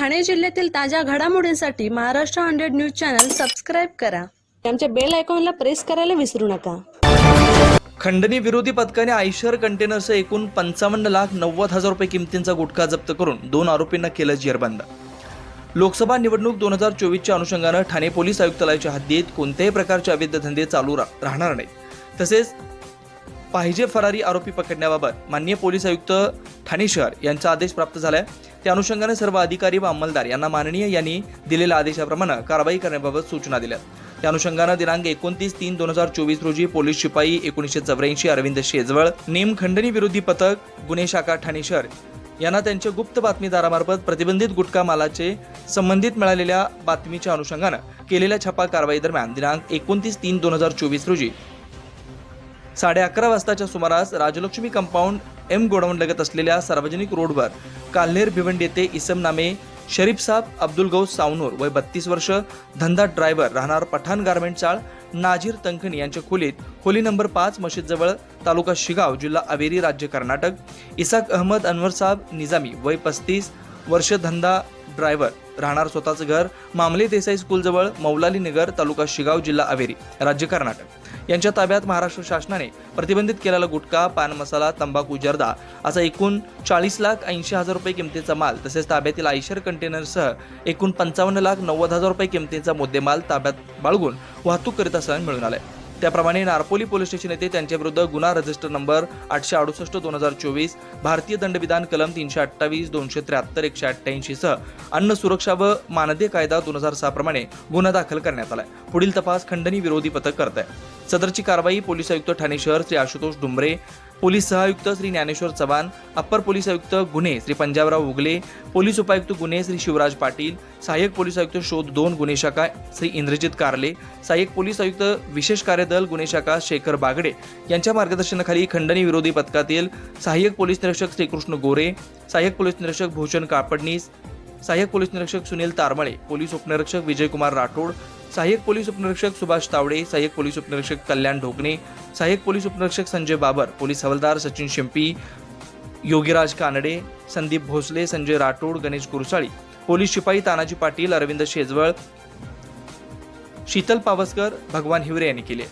ठाणे जिल्ह्यातील ताज्या घडामोडींसाठी Maharashtra hundred news channel subscribe करा. आमच्या बेल आयकॉनला प्रेस करायला विसरू नका. खंडणी विरोधी पथकाने आयशर कंटेनरसह एकूण पंचावन्न लाख नव्वद हजार रुपये किमतींचा गुटखा जप्त करून दोन आरोपींना केलं जेरबंद. लोकसभा निवडणूक दोन हजार चोवीसच्या अनुषंगानं ठाणे पोलीस आयुक्तालयाच्या हद्दीत कोणत्याही प्रकारचे अवैध धंदे चालू राहणार नाहीत. तसेच पाहिजे फरारी आरोपी पकडण्याबाबत माननीय पोलीस आयुक्त ठाणे शहर यांचा आदेश प्राप्त झालाय. त्या अनुषंगाने सर्व अधिकारी व अंमलदार यांना माननीय यांनी दिलेल्या आदेशाप्रमाणे कारवाई करण्याबाबत सूचना दिल्या. त्या अनुषंगानं दिनांक एकोणतीस तीन दोन हजार चोवीस रोजी पोलीस शिपाई एकोणीसशे चौऱ्याऐंशी अरविंद शेजवळ नेमखंडणी विरोधी पथक गुन्हे शाखा ठाणे शहर यांना त्यांच्या गुप्त बातमीदारामार्फत प्रतिबंधित गुटखा मालाचे संबंधित मिळालेल्या बातमीच्या अनुषंगानं केलेल्या छापा कारवाई दरम्यान दिनांक एकोणतीस तीन दोन हजार चोवीस रोजी साडे अकरा वाजताच्या सुमारास राजलक्ष्मी कंपाऊंड एम गोडाऊन लगत असलेल्या सार्वजनिक रोडवर काल्हेर भिवंडी येथे इसम नामे शरीफ साहब अब्दुल गौस सावनूर वय बत्तीस वर्ष धंदा ड्रायव्हर राहणार पठाण गारमेंट चाळ नाझीर तंखणी यांच्या खोलीत खोली नंबर पाच मशीदजवळ तालुका शिगाव जिल्हा अवेरी राज्य कर्नाटक इसाक अहमद अनवर साहब निजामी वय पस्तीस वर्ष धंदा ड्रायव्हर राहणार स्वतःचं घर मामले देसाई स्कूलजवळ मौलाली नगर तालुका शिगाव जिल्हा अवेरी राज्य कर्नाटक. यांच्या ताब्यात महाराष्ट्र शासनाने प्रतिबंधित केलेला गुटखा पान मसाला तंबाखू जर्दा असा एकूण चाळीस लाख ऐंशी हजार रुपये किमतीचा माल तसेच ताब्यातील आयशर कंटेनरसह एकूण पंचावन्न लाख नव्वद हजार रुपये किमतीचा मुद्देमाल ताब्यात बाळगून वाहतूक करीत असताना मिळून आलाय. त्याप्रमाणे नारपोली पोलीस स्टेशन येथे त्यांच्याविरुद्ध गुन्हा रजिस्टर नंबर आठशे अडुसष्ट दोन हजार चोवीस भारतीय दंडविधान कलम तीनशे अठ्ठावीस दोनशे त्र्याहत्तर एकशे अठ्ठ्याऐंशी सह अन्न सुरक्षा व मानदे कायदा दोन हजार सहा प्रमाणे गुन्हा दाखल करण्यात आलाय. पुढील तपास खंडणी विरोधी पथक करत आहे सदरची कारवाई पोलीस आयुक्त ठाणे शहर श्री आशुतोष डुंबरे पोलीस सहआयुक्त श्री ज्ञानेश्वर चव्हाण अप्पर पोलीस आयुक्त गुन्हे श्री पंजाबराव उगले पोलीस उपायुक्त गुन्हे श्री शिवराज पाटील सहाय्यक पोलीस आयुक्त शोध दोन गुन्हे शाखा श्री इंद्रजित कारले सहाय्यक पोलीस आयुक्त विशेष कार्यदल गुन्हे शाखा शेखर बागडे यांच्या मार्गदर्शनाखाली खंडणी विरोधी पथकातील सहाय्यक पोलीस निरीक्षक श्रीकृष्ण गोरे सहाय्यक पोलीस निरीक्षक भूषण कापडनीस सहाय्यक पोलीस निरीक्षक सुनील तारमळे पोलीस उपनिरीक्षक विजयकुमार राठोड सहाय्यक पोलीस उपनिरीक्षक सुभाष तावडे सहाय्यक पोलीस उपनिरीक्षक कल्याण ढोकणे सहाय्यक पोलीस उपनिरीक्षक संजय बाबर पोलीस हवालदार सचिन शिंपी योगीराज कानडे संदीप भोसले संजय राठोड गणेश कुरसाळी पोलीस शिपाई तानाजी पाटील अरविंद शेजवळ शीतल पावसकर भगवान हिवरे यांनी केले.